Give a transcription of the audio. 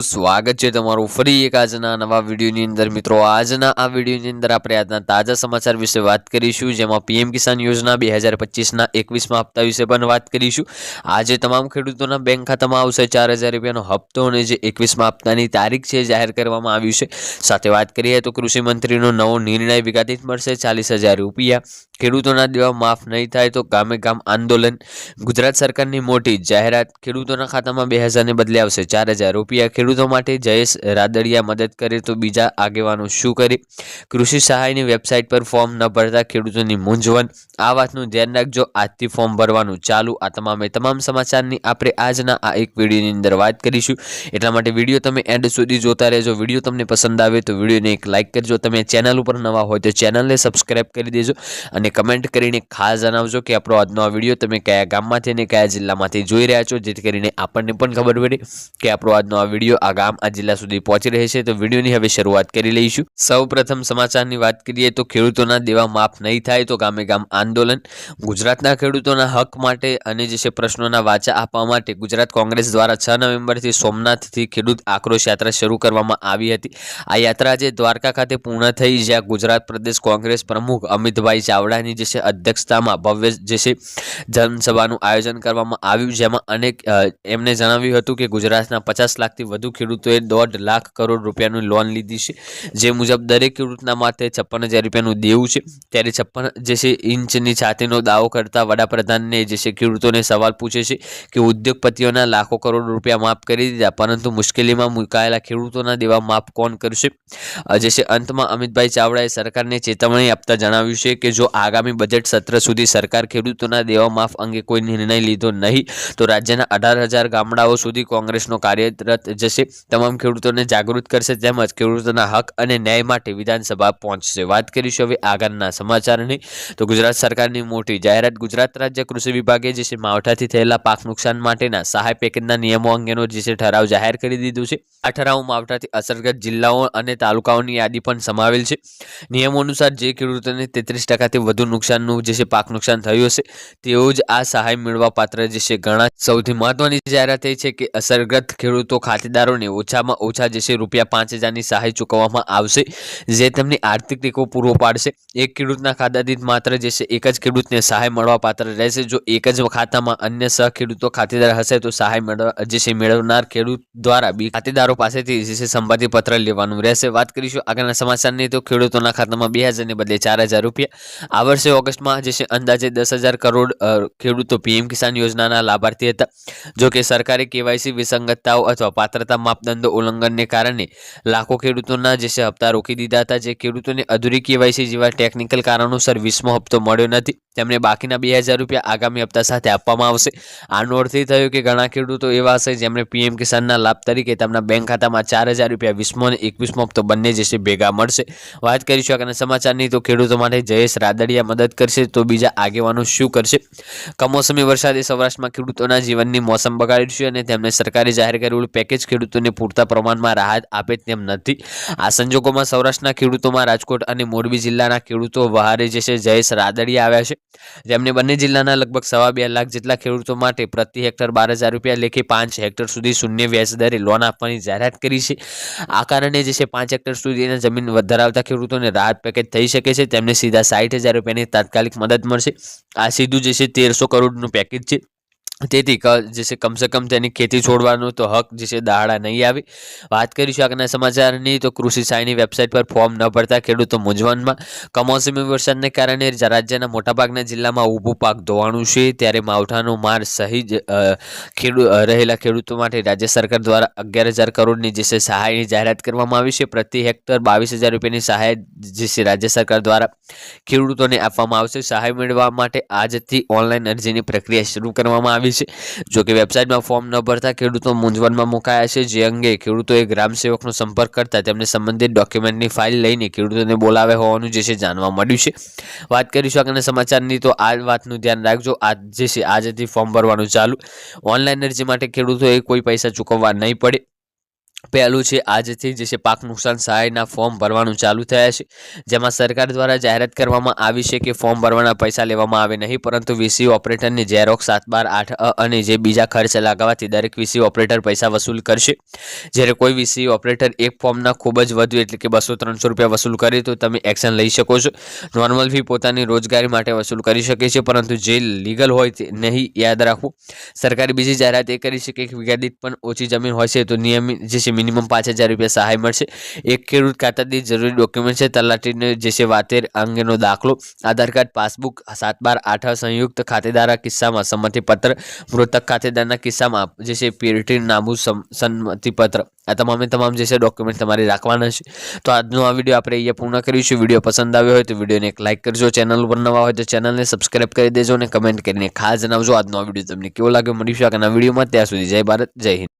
સ્વાગત છે તમારું ફરી એક આજના નવા વિડીયોની અંદર. મિત્રો, આજના આ વિડીયોની અંદર આપણે આજના તાજા સમાચાર વિશે વાત કરીશું, જેમાં પીએમ કિસાન યોજના બે હજાર પચીસના એકવીસમાં હપ્તા વિશે પણ વાત કરીશું. આજે તમામ ખેડૂતોના બેંક ખાતામાં આવશે ચાર હજાર રૂપિયાનો હપ્તો અને જે એકવીસમાં હપ્તાની તારીખ છે જાહેર કરવામાં આવ્યું છે. સાથે વાત કરીએ તો કૃષિ મંત્રીનો નવો નિર્ણય વિગતિત મળશે, ચાલીસ હજાર રૂપિયા. ખેડૂતોના દેવા માફ નહીં થાય તો ગામે ગામ આંદોલન. ગુજરાત સરકારની મોટી જાહેરાત ખેડૂતોના ખાતામાં બે હજારને બદલે આવશે. ચાર હજાર રૂપિયા ખેડૂતો માટે જયેશ રાદડિયા મદદ કરે તો બીજા આગેવાનો શું કરે? કૃષિ સહાયની વેબસાઇટ પર ફોર્મ ન ભરતા ખેડૂતોની મૂંઝવણ. આ વાતનું ધ્યાન રાખજો. આજથી ફોર્મ ભરવાનું ચાલુ. આ તમામે તમામ સમાચારની આપણે આજના આ એક વિડીયોની અંદર વાત કરીશું. એટલા માટે વીડિયો તમે એન્ડ સુધી જોતા રહેજો. વીડિયો તમને પસંદ આવે તો વિડીયોને એક લાઇક કરજો. તમે ચેનલ ઉપર નવા હોય તો ચેનલને સબસ્ક્રાઇબ કરી દેજો અને કમેન્ટ કરીને ખાસ જણાવજો કે આપણો આજનો આ વીડિયો તમે કયા ગામમાંથી અને કયા જિલ્લામાંથી જોઈ રહ્યા છો, જેથી કરીને આપણને પણ ખબર પડે કે આપણો આજનો આ વીડિયો આ ગામ, આ જિલ્લા સુધી પહોંચી રહે છે. તો વિડીયોની હવે શરૂઆત કરી લઈશું. સૌ સમાચારની વાત કરીએ તો ખેડૂતોના દેવા માફ નહીં થાય તો ગામે ગામ આંદોલન. ગુજરાતના ખેડૂતોના હક માટે અને જે છે પ્રશ્નોના વાચા આપવા માટે ગુજરાત કોંગ્રેસ દ્વારા છ નવેમ્બરથી સોમનાથથી ખેડૂત આક્રોશ યાત્રા શરૂ કરવામાં આવી હતી. આ યાત્રા આજે દ્વારકા ખાતે પૂર્ણ થઈ, જ્યાં ગુજરાત પ્રદેશ કોંગ્રેસ પ્રમુખ અમિતભાઈ ચાવડાની જે છે અધ્યક્ષતામાં ભવ્ય જે છે જનસભાનું આયોજન કરવામાં આવ્યું, જેમાં અનેક એમને જણાવ્યું હતું કે ગુજરાતના પચાસ લાખથી વધુ ખેડૂતોએ દોઢ લાખ કરોડ રૂપિયાની લોન લીધી છે. જે મુજબ દરેક ખેડૂતના માથે છપ્પન હજાર રૂપિયાનું દેવું છે. ત્યારે છપ્પન, જે છે, ઇંચની છાતીનો દાવો કરતા વડાપ્રધાનને જે છે ખેડૂતોને સવાલ પૂછે છે કે ઉદ્યોગપતિઓના લાખો કરોડ રૂપિયા માફ કરી દીધા, પરંતુ મુશ્કેલીમાં મુકાયેલા ખેડૂતોના દેવા માફ કોણ કરશે? જે છે, અંતમાં અમિતભાઈ ચાવડાએ સરકારને ચેતવણી આપતા જણાવ્યું છે કે જો આગામી બજેટ સત્ર સુધી સરકાર ખેડૂતોના દેવા માફ અંગે કોઈ નિર્ણય લીધો નહીં. તો રાજ્યના અઢાર હજાર ગામડાઓ સુધી કોંગ્રેસનો કાર્યરત જશે. તમામ ખેડૂતોને જાગૃત કરશે તેમજ ખેડૂતોના હક અને ન્યાય માટે વિધાનસભા પહોંચશે. વાત કરીશું હવે આગળના સમાચારની. તો ગુજરાત સરકારની મોટી જાહેરાત, ગુજરાત રાજ્ય કૃષિ વિભાગે જે છે માવઠાથી થયેલા પાક નુકસાન માટેના સહાય પેકેજના નિયમો અંગેનો જે છે ઠરાવ જાહેર કરી દીધું છે. આ ઠરાવ માવઠાથી અસરગ્રસ્ત જિલ્લાઓ અને તાલુકાઓની યાદી પણ સમાવેલ છે. નિયમો અનુસાર જે ખેડૂતોને તેત્રીસ ટકાથી વધુ નુકસાનનું જે છે પાક નુકસાન થયું હશે, તેઓ જ આ સહાય મેળવવા પાત્ર જે છે ઘણા સૌથી મહત્વની જાહેરાત એ છે કે અસરગ્રસ્ત ખેડૂતો ખાતેદારોને ઓછામાં ઓછા જે છે રૂપિયા પાંચ હજારની સહાય ચૂકવવામાં આવશે, જે તેમની આર્થિક ટેકો પૂરો પાડશે. એક ખેડૂતના ખાતાથી માત્ર જે છે એક જ ખેડૂતને સહાય મળવા પાત્ર રહેશે. જો એક જ ખાતામાં અન્ય સહ ખેડૂતો ખાતેદાર હશે, તો સહાય મેળવવા જે છે મેળવનાર ખેડૂત દ્વારા બી ખાતેદારો પાસેથી જે છે સંમતિ પત્ર લેવાનું રહેશે. વાત કરીશું આગળના સમાચારની, તો ખેડૂતોના ખાતામાં બે હજારને બદલે ચાર હજાર રૂપિયા આ વર્ષે ઓગસ્ટમાં જે છે અંદાજે દસ હજાર કરોડ ખેડૂતો પીએમ કિસાન યોજનાના લાભાર્થી હતા. જો કે સરકારે કેવાયસી વિસંગતતાઓ અથવા પાત્રતા માપદંડો ઉલ્લંઘનને કારણે લાખો ખેડૂતોના જે છે હપ્તા રોકી દીધા હતા, જે ખેડૂતોને અધૂરી કેવાયસી જેવા ટેકનિકલ કારણોસર વીસમો હપ્તો મળ્યો નથી. તેમને બાકીના બે હજાર રૂપિયા આગામી હપ્તા સાથે આપવામાં આવશે. આનો અર્થ એ થયો કે ઘણા ખેડૂતો એવા હશે જેમણે પીએમ કિસાનના લાભ તરીકે તેમના બેંક ખાતામાં ચાર હજાર રૂપિયા વીસમો અને એકવીસમો હપ્તો બંને જે છે ભેગા મળશે. વાત કરીશું આગળના સમાચારની તો ખેડૂતો માટે જયેશ રાદડિયા મદદ કરશે તો બીજા આગેવાનો શું કરશે? કમોસમી વરસાદે સૌરાષ્ટ્રમાં ખેડૂતોના જીવનની મોસમ બગાડ્યું છે અને તેમને સરકારે જાહેર કરેલું પેકેજ ખેડૂતોને પૂરતા પ્રમાણમાં રાહત આપે તેમ નથી. આ સંજોગોમાં સૌરાષ્ટ્રના ખેડૂતોમાં રાજકોટ અને મોરબી જિલ્લાના ખેડૂતો વહારે જે છે જયેશ રાદડિયા આવ્યા છે. જેમને બંને જિલ્લાના લગભગ સવા બે લાખ જેટલા ખેડૂતો માટે પ્રતિ હેક્ટર બાર હજાર રૂપિયા લેખે પાંચ હેક્ટર સુધી શૂન્ય વ્યાજ દરે લોન આપવાની જાહેરાત કરી છે. આ કારણે જે છે, પાંચ હેક્ટર સુધીના જમીન ધરાવતા ખેડૂતોને રાહત પેકેજ થઈ શકે છે. તેમને સીધા સાઠ હજાર રૂપિયાની તાત્કાલિક મદદ મળશે. આ સીધું જે છે તેરસો કરોડનું પેકેજ છે. તેથી જે છે, કમસે કમ તેની ખેતી છોડવાનો તો હક, જે છે, દાડા નહીં આવે. વાત કરીશું આગળના સમાચારની, તો કૃષિ સહાયની વેબસાઇટ પર ફોર્મ ન ભરતા ખેડૂતો મૂંઝવણમાં. કમોસમી વરસાદને કારણે રાજ્યના મોટાભાગના જિલ્લામાં ઊભું પાક ધોવાણું છે. ત્યારે માવઠાનો માર સહિત ખેડૂત ખેડૂ રહેલા ખેડૂતો માટે રાજ્ય સરકાર દ્વારા અગિયાર હજાર કરોડની જે છે, સહાયની જાહેરાત કરવામાં આવી છે. પ્રતિ હેક્ટર બાવીસ હજાર રૂપિયાની સહાય જે રાજ્ય સરકાર દ્વારા ખેડૂતોને આપવામાં આવશે. સહાય મેળવવા માટે આજથી ઓનલાઈન અરજીની પ્રક્રિયા શરૂ કરવામાં આવી છે. જો કે વેબસાઇટમાં ફોર્મ ન ભરતા ખેડૂતો મૂંઝવણમાં મુકાયા છે. જે અંગે ખેડૂતોએ ગ્રામ સેવકનો સંપર્ક કરતા તેમને સંબંધિત ડોક્યુમેન્ટની ફાઇલ લઈને ખેડૂતોને બોલાવ્યા હોવાનું જે છે જાણવા મળ્યું છે. વાત કરીશું આગળના સમાચારની. તો આ વાતનું ધ્યાન રાખજો. આજ જે છે, આજથી ફોર્મ ભરવાનું ચાલુ. ઓનલાઈન અરજી માટે ખેડૂતોએ કોઈ પૈસા ચૂકવવા નહીં પડે. પહેલું છે, આજથી જે છે, પાક નુકસાન સહાયના ફોર્મ ભરવાનું ચાલુ થયા છે. જેમાં સરકાર દ્વારા જાહેરાત કરવામાં આવી છે કે ફોર્મ ભરવાના પૈસા લેવામાં આવે નહીં, પરંતુ વીસી ઓપરેટરની ઝેરોક્સ સાત બાર આઠ અને જે બીજા ખર્ચ લાગવાથી દરેક વીસી ઓપરેટર પૈસા વસૂલ કરશે. જ્યારે કોઈ વીસી ઓપરેટર એક ફોર્મના ખૂબ જ વધુ, એટલે કે બસો ત્રણસો રૂપિયા વસૂલ કરે, તો તમે એક્શન લઈ શકો છો. નોર્મલ ફી પોતાની રોજગારી માટે વસૂલ કરી શકે છે, પરંતુ જે લીગલ હોય તે નહીં યાદ રાખવું. સરકારે બીજી જાહેરાત એ કરી છે કે એક વિગાદિત પણ ઓછી જમીન હોય છે, તો નિયમિત જે છે મિનિમમ પાંચ હજાર રૂપિયા સહાય મળશે. એક ખેડૂત ખાતા દીઠ જરૂરી ડોક્યુમેન્ટ છે, તલાટીને જે છે, વાતેર અંગેનો દાખલો. આધાર કાર્ડ, પાસબુક, સાત બાર આઠ સંયુક્ત ખાતેદારના કિસ્સામાં સંમતિપત્ર, મૃતક ખાતેદારના કિસ્સામાં જે છે પીરિટી નામું સમ- સંમતિપત્ર. આ તમામે તમામ જે છે ડોક્યુમેન્ટ તમારે રાખવાના છે. તો આજનો આ વીડિયો આપણે અહીંયા પૂર્ણ કરીશું વીડિયો પસંદ આવ્યો હોય તો વિડીયોને એક લાઇક કરજો. ચેનલ ઉપર નવા હોય તો ચેનલને સબસ્ક્રાઇબ કરી દેજો અને કમેન્ટ કરીને ખાસ જણાવજો આજનો આ વીડિયો તમને કેવો લાગ્યો. મળીશું આગળના વિડીયોમાં. ત્યાં સુધી જય ભારત, જય હિન્દ.